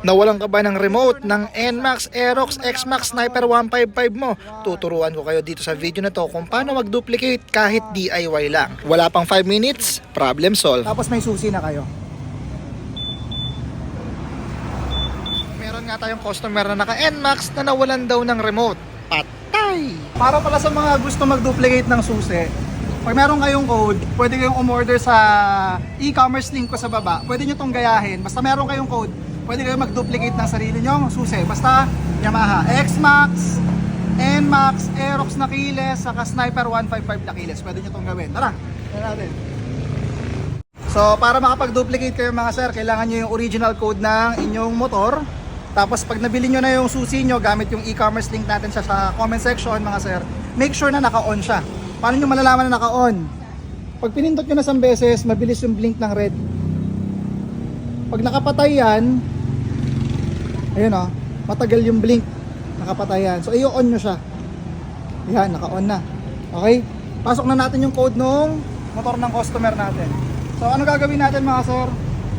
Nawalan ka ba ng remote ng NMAX Aerox X-Max Sniper 155 mo? Tuturuan ko kayo dito sa video na to kung paano mag-duplicate kahit DIY lang. Wala pang 5 minutes, problem solved. Tapos may susi na kayo. Meron nga tayong customer na naka-NMAX na nawalan daw ng remote. Patay! Para pala sa mga gusto mag-duplicate ng susi, pag meron kayong code, pwede kayong umorder sa e-commerce link ko sa baba. Pwede nyo tong gayahin. Basta meron kayong code, pwede kayong mag-duplicate ng sarili nyo susi. Basta Yamaha X-Max, N-Max, Aerox na kiles, saka Sniper 155 na kiles. Pwede nyo tong gawin. Tara, tara natin. So, para makapag-duplicate kayo mga sir, kailangan nyo yung original code ng inyong motor. Tapos pag nabili nyo na yung susi nyo gamit yung e-commerce link natin sa, sa comment section mga sir, make sure na naka-on siya. Paano nyo malalaman na naka-on? Pag pinindot nyo na isang beses, mabilis yung blink ng red. Pag nakapatay yan, ayun o, matagal yung blink. Nakapatay yan. So, i-on nyo siya. Yan, naka-on na. Okay? Pasok na natin yung code nung motor ng customer natin. So, ano gagawin natin mga sir?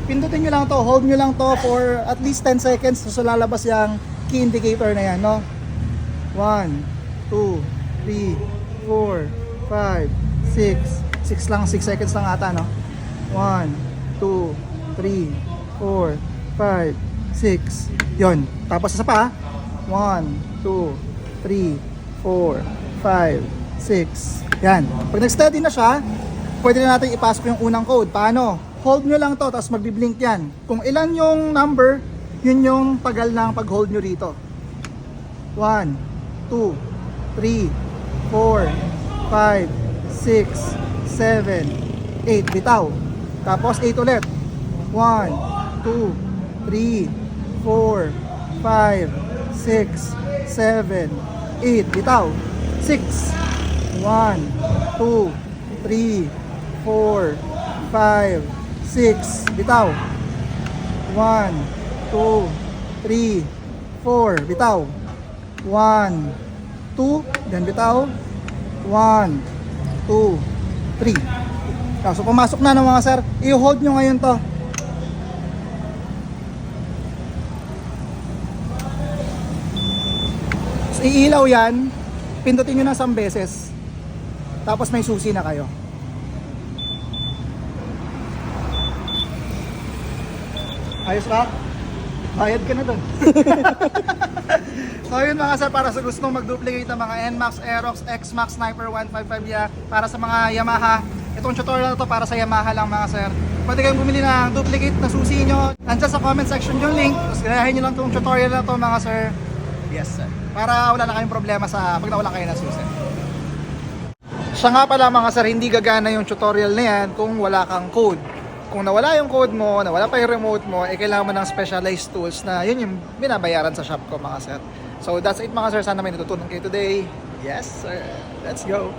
Pindutin nyo lang to, hold nyo lang to for at least 10 seconds so lalabas yung key indicator na yan, no? 1, 2, 3, 4, 5, 6, 6 lang, 6 seconds lang ata, no? 1, 2, 3, 4, 5, 6, yon. Tapos isa pa, 1, 2, 3, 4, 5, 6, yan. Pag nag-steady na siya, pwede na natin ipasok yung unang code. Paano? Hold nyo lang to, tapos magbi-blink yan. Kung ilan yung number, yun yung tagal ng pag-hold nyo rito. 1, 2, 3, 4, 5, 6, 7, 8. Bitaw. Tapos 8 ulit. 1, 2, 3, 4, 5, 6, 7, 8. Bitaw. 6. 1, 2, 3, 4, 5, 6. Bitaw. 1, 2, 3, 4. Bitaw. 1, 2, then bitaw. 1, 2, 3. Ah, So pumasok na ng mga sir, i-hold nyo ngayon to. So, iilaw yan, pindutin nyo na isang beses. Tapos may susi na kayo. Ayos ba? Bayad ka na doon. so yun mga sir, para sa gustong mag-duplicate ng mga NMAX, Aerox, X-Max, Sniper 155 ya, para sa mga Yamaha, itong tutorial to para sa Yamaha lang mga sir. Pwede kayong bumili ng duplicate na susi nyo. Nandiyan sa comment section yung link. Tapos gayahin nyo lang itong tutorial na to mga sir. Yes sir. Para wala na kayong problema sa pag nawala kayo ng susi. Siya nga pala mga sir, hindi gagana yung tutorial na yan kung wala kang code. Kung nawala yung code mo, nawala pa yung remote mo, eh kailangan mo ng specialized tools na yun yung binabayaran sa shop ko mga sir. So that's it mga sir, sana may natutunan kayo today. Yes sir, let's go!